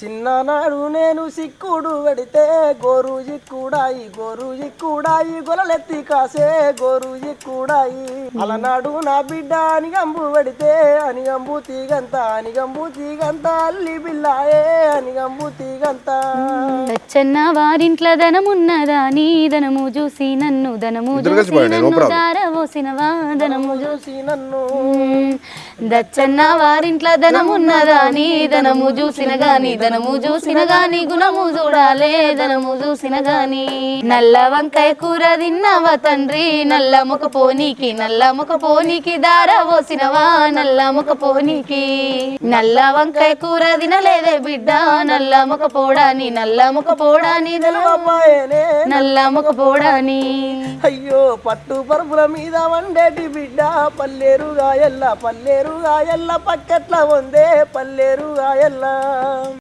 చిన్ననాడు నేను సిక్కుడు పెడితే గోరు చిక్కుడాయి గోరు చిక్కుడాయి గొలలెత్తి కాసే గోరు చిక్కుడాయి అలనాడు నా బిడ్డ అనిగంబు పెడితే అనిగంబు తీగంత అనిగంబు తీగంత అల్లి బిల్లాయే అనిగంబు తీగంత లచ్చన్న వారింట్ల ధనమున్నదా నీ ధనము చూసి నన్ను ధనము చూసి నన్ను problem. దారవోసినవా ధనము చూసి నన్ను. దచ్చన్న వారింట్ల ధనమున్నదా? నీ ధనము చూసిన గాని ధనము చూసిన గాని గుణము చూడాలే ధనము చూసిన గాని. నల్ల వంకాయ కూర తిన్నావా తండ్రి? నల్ల ముఖ పోనీకి నల్ల ముఖ పోనీకి దార పోసినవా? నల్ల ముఖ పోనీకి. నల్ల వంకాయ కూర తినలేదే బిడ్డ? నల్ల ముఖ పోడాని నల్ల ముఖ పోడాని నల్ల ముఖ పోడాని. అయ్యో. పట్టు పరుపుల మీద వండేటి బిడ్డ. పల్లేరుగా ఎల్ల పల్లేరుగా ఎల్ల పక్కట్ల వందే పల్లేరుగా ఎల్ల